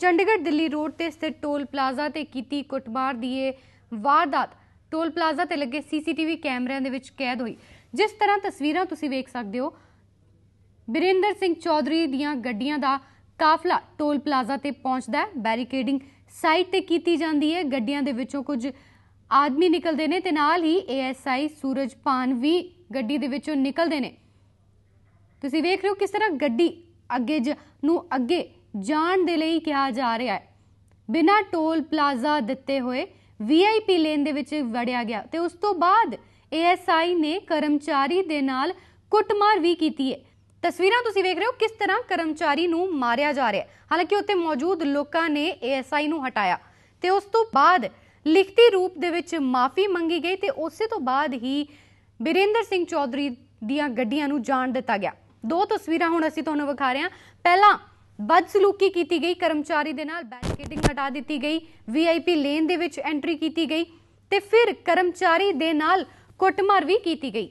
Chandigarh Delhi road ਤੇ ਸਥਿਤ toll plaza ਤੇ ਕੀਤੀ ਕੁੱਟਮਾਰ ਦੀ ਇਹ ਵਾਰਦਾਤ। ਟੋਲ ਪਲਾਜ਼ਾ ਤੇ ਲੱਗੇ ਸੀਸੀਟੀਵੀ ਕੈਮਰਿਆਂ ਦੇ ਵਿੱਚ ਕੈਦ ਹੋਈ। ਜਿਸ ਤਰ੍ਹਾਂ ਤਸਵੀਰਾਂ ਤੁਸੀਂ ਵੇਖ ਸਕਦੇ ਹੋ, ਬਿਰੇਂਦਰ ਸਿੰਘ ਚੌਧਰੀ ਦੀਆਂ ਗੱਡੀਆਂ ਦਾ ਕਾਫਲਾ ਟੋਲ ਪਲਾਜ਼ਾ ਤੇ ਪਹੁੰਚਦਾ ਹੈ। ਬੈਰੀਕੇਡਿੰਗ ਸਾਈਟ ਤੇ ਕੀਤੀ ਜਾਂਦੀ ਹੈ। ਗੱਡੀਆਂ ਦੇ ਵਿੱਚੋਂ ਕੁਝ ਆਦਮੀ ਨਿਕਲਦੇ ਨੇ ਤੇ ਨਾਲ ਹੀ ਏਐਸਆਈ ਸੂਰਜ ਪਾਨ ਵੀ ਗੱਡੀ ਦੇ ਵਿੱਚੋਂ ਨਿਕਲਦੇ ਨੇ। ਤੁਸੀਂ ਵੇਖ ਰਹੇ ਹੋ ਕਿਸ ਤਰ੍ਹਾਂ ਗੱਡੀ ਅੱਗੇ ਜ- ਨੂੰ ਅੱਗੇ ਜਾਣ ਦੇ ਲਈ ਕਿਹਾ ਜਾ ਰਿਹਾ ਹੈ। ਬਿਨਾਂ ਟੋਲ ਪਲਾਜ਼ਾ ਦਿੱਤੇ ਹੋਏ ਵੀਆਈਪੀ ਲੇਨ ਦੇ ਵਿੱਚ ਵੜਿਆ ਗਿਆ ਤੇ ਉਸ ਤੋਂ ਬਾਅਦ ਏਐਸਆਈ ਨੇ ਕਰਮਚਾਰੀ ਦੇ ਨਾਲ ਕੁੱਟਮਾਰ ਵੀ ਕੀਤੀ ਹੈ। ਤਸਵੀਰਾਂ ਤੁਸੀਂ ਵੇਖ ਰਹੇ ਹੋ ਕਿਸ ਤਰ੍ਹਾਂ ਕਰਮਚਾਰੀ ਨੂੰ ਮਾਰਿਆ ਜਾ ਰਿਹਾ ਹੈ। ਹਾਲਾਂਕਿ ਉੱਥੇ ਮੌਜੂਦ ਲੋਕਾਂ ਨੇ ਏਐਸਆਈ ਨੂੰ ਹਟਾਇਆ ਤੇ ਉਸ ਤੋਂ ਬਾਅਦ ਲਿਖਤੀ ਰੂਪ ਦੇ ਵਿੱਚ ਮਾਫੀ ਮੰਗੀ ਗਈ ਤੇ ਉਸੇ ਤੋਂ ਬਾਅਦ ਹੀ ਬਿਰੇਂਦਰ ਸਿੰਘ ਚੌਧਰੀ ਦੀਆਂ ਗੱਡੀਆਂ ਨੂੰ ਜਾਣ ਦਿੱਤਾ ਗਿਆ। ਦੋ ਤਸਵੀਰਾਂ ਹੁਣ ਅਸੀਂ ਤੁਹਾਨੂੰ ਵਿਖਾ ਰਹੇ ਹਾਂ। ਪਹਿਲਾਂ ਬਦਸਲੂਕੀ ਕੀਤੀ ਗਈ ਕਰਮਚਾਰੀ ਦੇ ਨਾਲ ਬੈਰੀਕੇਡਿੰਗ ਹਟਾ ਦਿੱਤੀ ਗਈ ਵੀਆਈਪੀ ਲੇਨ ਦੇ ਵਿੱਚ ਐਂਟਰੀ ਕੀਤੀ ਗਈ ਤੇ ਫਿਰ ਕਰਮਚਾਰੀ ਦੇ ਨਾਲ ਕੁੱਟਮਾਰ ਵੀ ਕੀਤੀ ਗਈ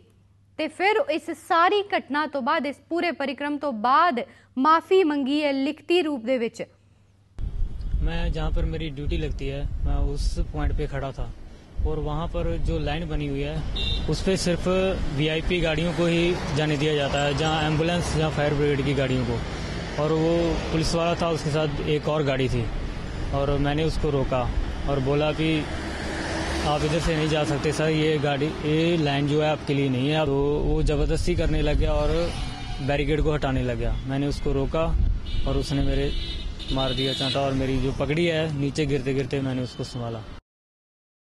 ਤੇ ਫਿਰ ਇਸ ਸਾਰੀ ਘਟਨਾ ਤੋਂ ਬਾਅਦ ਇਸ ਪੂਰੇ ਪਰਿਕਰਮ ਤੋਂ ਬਾਅਦ ਮਾਫੀ ਮੰਗੀ ਹੈ ਲਿਖਤੀ ਰੂਪ ਦੇ ਵਿੱਚ मैं जहाँ पर मेरी ड्यूटी लगती है मैं उस पॉइंट पे खड़ा था और वहाँ पर जो लाइन बनी हुई है उस पर सिर्फ वीआईपी गाड़ियों को ही जाने दिया जाता है जहाँ एम्बुलेंस या फायर ब्रिगेड की गाड़ियों को और वो पुलिस वाला था, उसके साथ एक और गाड़ी थी। और मैंने उसको रोका और बोला कि आप इधर से नहीं जा सकते सर, ये गाड़ी, ये लाइन जो है आपके लिए नहीं है। तो वो ज़बरदस्ती करने लग गया और बैरिकेड को हटाने लग गया। मैंने उसको रोका और उसने मेरे मार दिया चांटा और मेरी जो पगड़ी है, नीचे गिरते गिरते मैंने उसको संभाला।